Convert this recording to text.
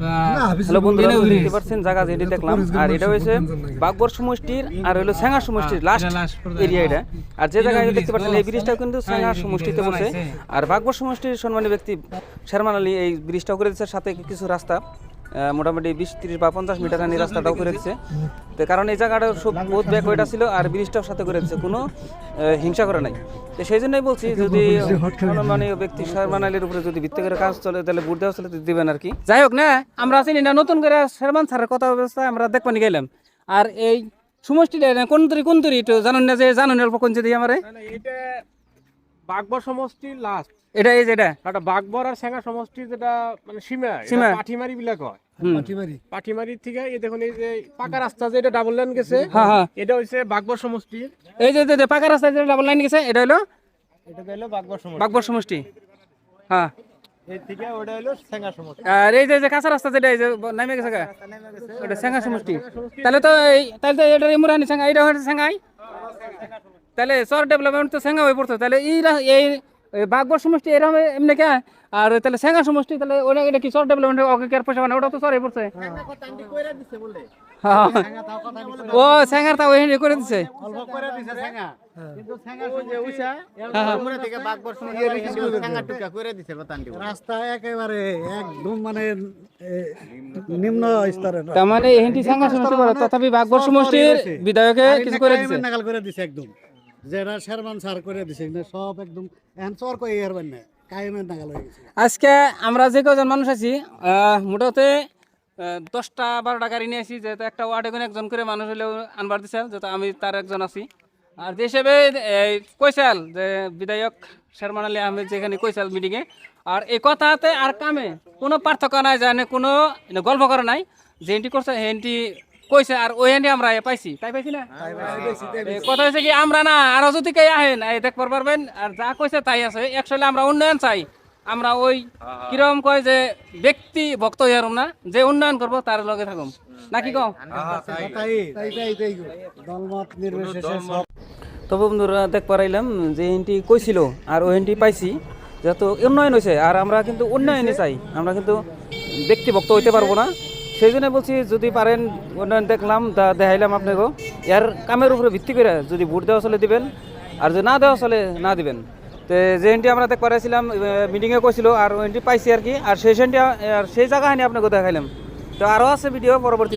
হ্যাঁ জায়গা যেটি দেখলাম। আর এটা হয়েছে বাগবর সমষ্টির আর হলো স্যাঙ্গা সমষ্টির লাস্ট এরিয়া এটা আর যে জায়গায় দেখতে পাচ্ছেন এই ব্রিজটা কিন্তু স্যাঙ্গা সমষ্টিতে বসে। আর বাগবর সমষ্টির সম্মানী ব্যক্তি শেরমান আলী এই ব্রিজটাও করে দিচ্ছে সাথে কিছু রাস্তা। মোটামুটি বিশ, তিরিশ বা পঞ্চাশ মিটার এই রাস্তাটাও করে দিচ্ছে তো কারণ এই জায়গাটা সব বহুত ব্যাক ওয়েটা ছিল আর ব্রিজটাও সাথে করে দিচ্ছে কোনো হিংসা করে নাই। তো সেই জন্যই বলছি যদি সম্মানীয় ব্যক্তি শারমান আলীর উপরে যদি ভিত্তি করে কাজ চলে, তাহলে বুট দেওয়া চলে দিবেন আর কি। যাই হোক না, আমরা চিনি না নতুন করে শারমান স্যারের কথা ব্যবস্থা আমরা দেখব নি গেলাম। আর এই সমষ্টিটা কোন তরি কোন তরি, একটু জানুন না যে জানুন অল্প কোন যদি আমারে। বাগবর সমষ্টি লাস্ট এটা এই যেটা একটা বাগবর আর সেঙ্গা সমষ্টি যেটা মানে সীমা সীমা। এটা পাঠিমারি বিলাক হয়। পাঠিমারি থেকে এই দেখুন এই যে পাকা রাস্তা যে এটা ডাবল লাইন গেছে হ্যাঁ হ্যাঁ। এটা হইছে বাগবর সমষ্টি। এই যে যে পাকা রাস্তায় যে ডাবল লাইন গেছে এটা হলো এটা হলো বাগবর সমষ্টি। বাগবর সমষ্টি। হ্যাঁ। আর এই যে কাঁচা রাস্তা যেটা এই যে নামে গেছে ওটা সমষ্টি। তাহলে তো এই তাহলে তো এটা মুরানি সেঙ্গা এইটা হচ্ছে সেঙ্গাই তাহলে সর ডেভেলপমেন্ট তো সেঙ্গা হয়ে পড়তো তাহলে এই এই বাগবর সমষ্টি এরকম এমনি কে? আর তাহলে সেঙ্গা সমষ্টি, তাহলে ওটা এটা কি সর ডেভেলপমেন্ট ওকে কে আর পয়সা বানা ওটা তো সর হয়ে পড়ছে। ও, সেঙ্গার তা ওই করে দিছে। মানে তার মানে সমষ্টি তথাপি বাগবর সমষ্টির বিধায়কে কিছু করে দিছে। করে দিছে একদম যেটা শেরমান সার করে দিছে সব একদম ইয়ার বান্নে, কায়েমের নাগাল হয়ে গেছে। আজকে আমরা যে কজন মানুষ আছি মোটামুটি দশটা, বারোটা গাড়ি নিয়ে আসি, যেহেতু একটা ওয়ার্ডে কোনো একজন করে মানুষ হলেও আনবার দিছে, যেহেতু আমি তার একজন আছি। আর যে হিসেবে, এই কইসাল যে বিধায়ক শেরমান আলী আহমেদ যেখানে কইসাল মিটিংয়ে আর এই কথাতে আর কামে কোনো পার্থক্য নাই, জানে কোনো গল্প করে নাই, যে এনটি করছে হেনটি কইছে আর ওই হেনটি আমরা পাইছি তাই পাইছি না কথা হয়েছে কি আমরা না আরও যদি কে আহেন এই দেখবার পারবেন আর যা কইছে তাই আছে একচুয়ালি আমরা উন্নয়ন চাই আমরা ওই কীরকম কয় যে ব্যক্তি ভক্ত হইয়ারম না যে উন্নয়ন করব তার লগে থাকুম নাকি কও তাই তাই তাই তাই দলমত নির্বিশেষে সব তবে বন্ধুরা দেখ পারাইলাম যে এনটি কইছিল আর ওই এনটি পাইছি যেহেতু উন্নয়ন হয়েছে আর আমরা কিন্তু উন্নয়নে চাই আমরা কিন্তু ব্যক্তি ভক্ত হইতে পারব না সেই জন্য বলছি, যদি পারেন উন্নয়ন দেখলাম দেখাইলাম আপনাকে। এর কামের উপরে ভিত্তি করে যদি ভোট দেওয়া চলে দিবেন, আর যদি না দেওয়া চলে, না দিবেন। তো যে এনটি আমরা দেখ পারাইছিলাম মিটিংয়ে কইছিল, আর এনটি পাইছি আর কি। আর সেই সেনটি, আর সেই জায়গাখানি আপনাকে দেখাইলাম। তো আরও আছে ভিডিও পরবর্তী